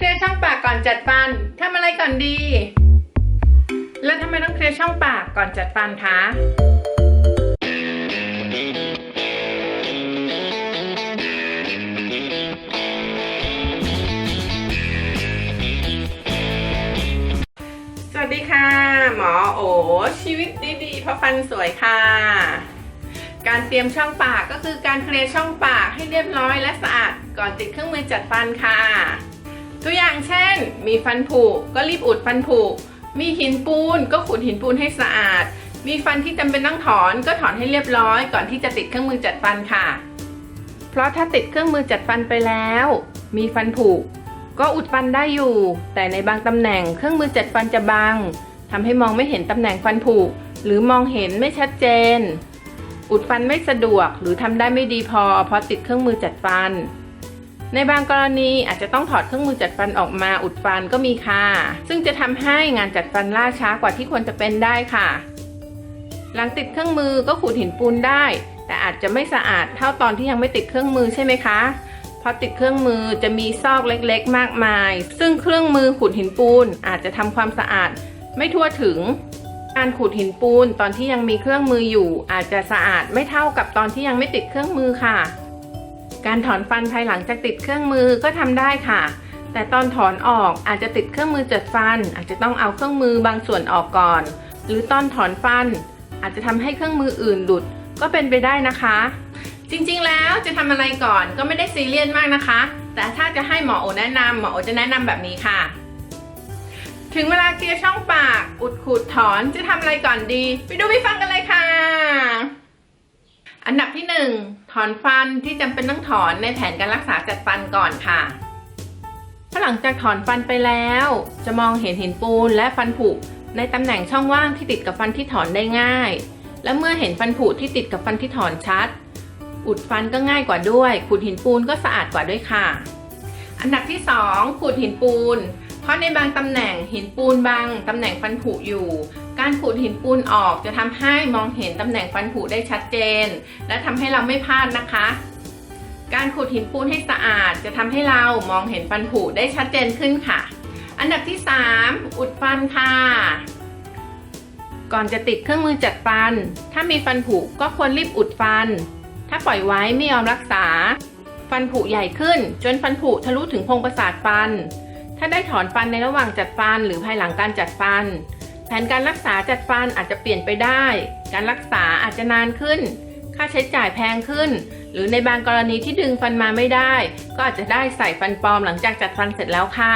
เคลียร์ช่องปากก่อนจัดฟันทำอะไรก่อนดี แล้วทำไมต้องเคลียร์ช่องปากก่อนจัดฟันคะสวัสดีค่ะ หมอโอชีวิตดีๆเพราะฟันสวยค่ะ การเตรียมช่องปากก็คือการเคลียร์ช่องปากให้เรียบร้อยและสะอาดก่อนติดเครื่องมือจัดฟันค่ะ ตัวอย่างเช่น มีฟันผุก็รีบอุดฟันผุ มีหินปูนก็ขูดหินปูนให้สะอาด มีฟันที่จำเป็นต้องถอนก็ถอนให้เรียบร้อย ก่อนที่จะติดเครื่องมือจัดฟันค่ะ เพราะถ้าติดเครื่องมือจัดฟันไปแล้ว มีฟันผุก็อุดฟันได้อยู่ แต่ในบางตำแหน่งเครื่องมือจัดฟันจะบังทำให้มองไม่เห็นตำแหน่งฟันผุหรือมองเห็นไม่ชัดเจน อุดฟันไม่สะดวกหรือทำได้ไม่ดีพอเพราะติดเครื่องมือจัดฟัน ในบางกรณีอาจจะต้องถอดเครื่องมือจัดฟันออกมาอุดฟันก็มีค่ะ ซึ่งจะทำให้งานจัดฟันล่าช้ากว่าที่ควรจะเป็นได้ค่ะ หลังติดเครื่องมือก็ขูดหินปูนได้ แต่อาจจะไม่สะอาดเท่าตอนที่ยังไม่ติดเครื่องมือใช่ไหมคะพราะติดเครื่องมือจะมีซอกเล็กๆ มากมาย ซึ่งเครื่องมือขูดหินปูนอาจจะทำความสะอาดไม่ทั่วถึง การขูดหินปูนตอนที่ยังมีเครื่องมืออยู่ อาจจะสะอาดไม่เท่ากับตอนที่ยังไม่ติดเครื่องมือค่ะ การถอนฟันภายหลังจากติดเครื่องมือก็ทำได้ค่ะ แต่ตอนถอนออกอาจจะติดเครื่องมือจัดฟัน อาจจะต้องเอาเครื่องมือบางส่วนออกก่อน หรือตอนถอนฟัน อาจจะทำให้เครื่องมืออื่นหลุดก็เป็นไปได้นะคะ จริงๆแล้วจะทำอะไรก่อนก็ไม่ได้ซีเรียสมากนะคะ แต่ถ้าจะให้หมอโอแนะนำหมอโอจะแนะนำแบบนี้ค่ะ ถึงเวลาเคลียร์ช่องปาก อุดขูดถอนจะทำอะไรก่อนดี ไปดูไปฟังกันเลยค่ะ อันดับที่ 1 ถอนฟันที่จำเป็นต้องถอนในแผนการรักษาจัดฟันก่อนค่ะถ้าหลังจากถอนฟันไปแล้ว จะมองเห็นหินปูนและฟันผุในตำแหน่งช่องว่างที่ติดกับฟันที่ถอนได้ง่าย และเมื่อเห็นฟันผุที่ติดกับฟันที่ถอนชัด อุดฟันก็ง่ายกว่าด้วย ขูดหินปูนก็สะอาดกว่าด้วยค่ะ อันดับที่ 2 ขูดหินปูน เพราะในบางตำแหน่งหินปูนบางตำแหน่งฟันผุอยู่ การขูดหินปูนออกจะทำให้มองเห็นตำแหน่งฟันผุได้ชัดเจน และทำให้เราไม่พลาดนะคะ การขูดหินปูนให้สะอาด จะทำให้เรามองเห็นฟันผุได้ชัดเจนขึ้นค่ะ อันดับที่ 3 อุดฟันค่ะ ก่อนจะติดเครื่องมือจัดฟัน ถ้ามีฟันผุก็ควรรีบอุดฟัน ถ้าปล่อยไว้ไม่ยอมรักษา ฟันผุใหญ่ขึ้น จนฟันผุทะลุถึงโพรงประสาทฟัน ถ้าได้ถอนฟันในระหว่างจัดฟัน หรือภายหลังการจัดฟัน แผนการรักษาจัดฟันอาจจะเปลี่ยนไปได้ การรักษาอาจจะนานขึ้น ค่าใช้จ่ายแพงขึ้น หรือในบางกรณีที่ดึงฟันมาไม่ได้ ก็อาจจะได้ใส่ฟันปลอมหลังจากจัดฟันเสร็จแล้วค่ะ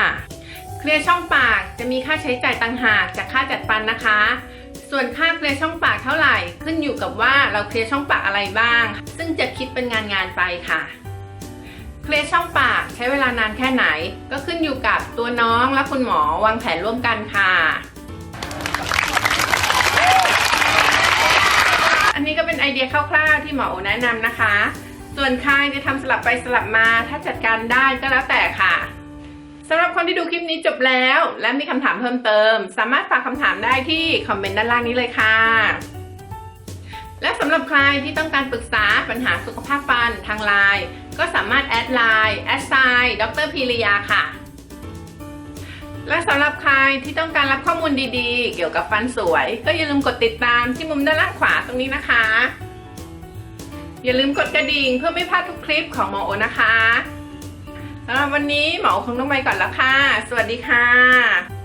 เคลียร์ช่องปากจะมีค่าใช้จ่ายต่างหากจากค่าจัดฟันนะคะ ส่วนค่าเคลียร์ช่องปากเท่าไหร่ ขึ้นอยู่กับว่าเราเคลียร์ช่องปากอะไรบ้าง ซึ่งจะคิดเป็นงานงานไปค่ะเคลียร์ช่องปากใช้เวลานานแค่ไหน ก็ขึ้นอยู่กับตัวน้องและคุณหมอวางแผนร่วมกันค่ะ นี้ก็เป็นไอเดียคร่าวๆที่หมอโอแนะนำนะคะ ส่วนใครจะทำสลับไปสลับมาถ้าจัดการได้ก็แล้วแต่ค่ะสำหรับคนที่ดูคลิปนี้จบแล้ว และมีคำถามเพิ่มเติม สามารถฝากคำถามได้ที่คอมเมนต์ด้านล่างนี้เลยค่ะ และสำหรับใครที่ต้องการปรึกษาปัญหาสุขภาพฟันทางไลน์ก็สามารถแอดไลน์แอดไซน์ดรพีริยาค่ะ และสำหรับใครที่ต้องการรับข้อมูลดีๆ เกี่ยวกับฟันสวย ก็อย่าลืมกดติดตามที่มุมด้านล่างขวาตรงนี้นะคะ อย่าลืมกดกระดิ่งเพื่อไม่พลาดทุกคลิปของหมอโอนะคะสำหรับวันนี้หมอโอคงต้องไปก่อนแล้วค่ะ สวัสดีค่ะ